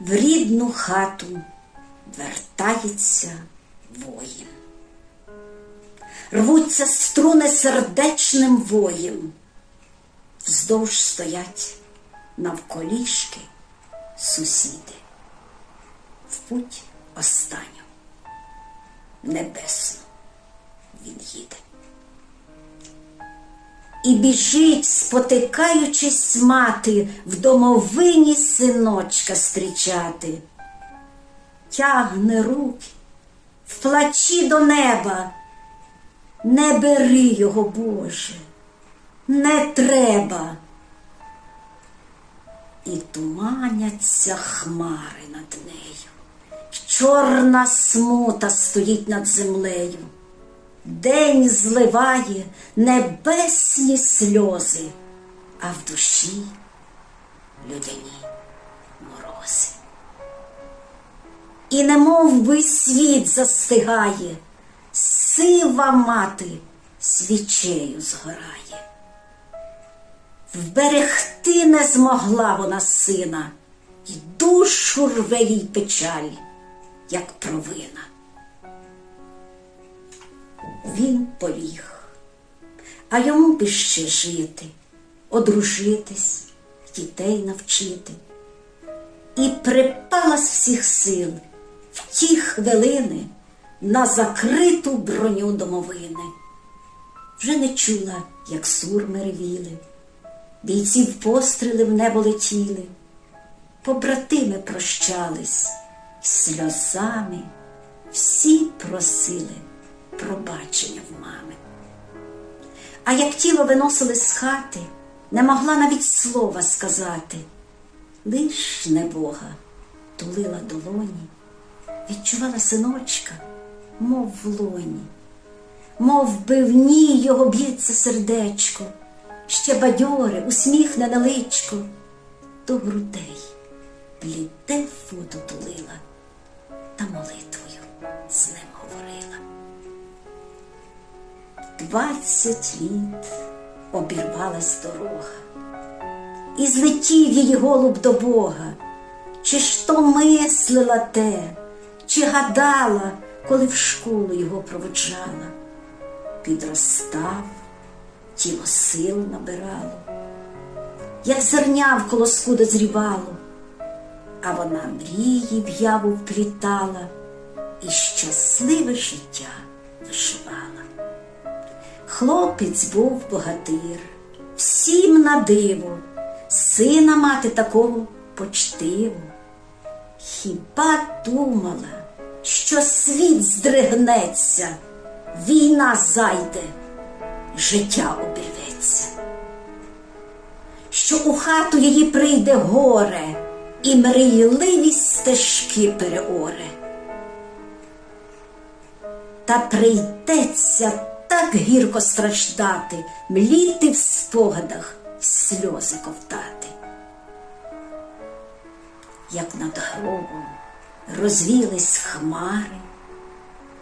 в рідну хату вертається воїн. Рвуться струни сердечним воєм, вздовж стоять навколішки сусіди. В путь останню небесну І біжить, спотикаючись мати, в домовині синочка стрічати. Тягне руки в плачі до неба. Не бери його, Боже, не треба. І туманяться хмари над нею. Чорна смута стоїть над землею. День зливає небесні сльози, а в душі людяні морози. І немов би світ застигає, сива мати свічею згорає. Вберегти не змогла вона сина, і душу рве їй печаль, як провина. Він поліг, а йому б ще жити, одружитись, дітей навчити. І припала з всіх сил в ті хвилини на закриту броню домовини. Вже не чула, як сурми ревіли, бійців постріли в небо летіли, побратими прощались, сльозами всі просили пробачення в мами. А як тіло виносили з хати, не могла навіть слова сказати. Лиш небога тулила долоні, відчувала синочка, мов в лоні, мов би в ній його б'ється сердечко, ще бадьоре, усміхнене личко, до грудей бліде фото тулила Двадцять літ обірвалась дорога, і злетів її голуб до Бога. Чи ж то мислила те, чи гадала, коли в школу його проводжала, підростав, тіло сил набирало, як зерня в колоску дозрівало, а вона мрії в яву вплітала і щасливе життя вишивала. Хлопець був богатир, всім на диво, сина мати такого почтиву. Хіба думала, що світ здригнеться, війна зайде, життя обірветься, що у хату її прийде горе і мрійливі стежки переоре. Та прийдеться так гірко страждати, мліти в спогадах, сльози ковтати. Як над гробом розвілись хмари,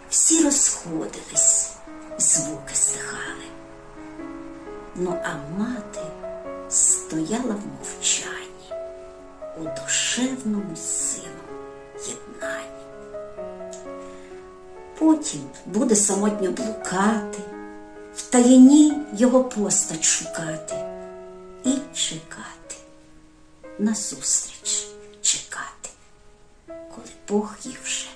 всі розходились, звуки стихали. Ну, а мати стояла в мовчанні у душевному силу єднанні. Потім буде самотньо блукати, в таїні його постать шукати і чекати, назустріч чекати, коли Бог їх вже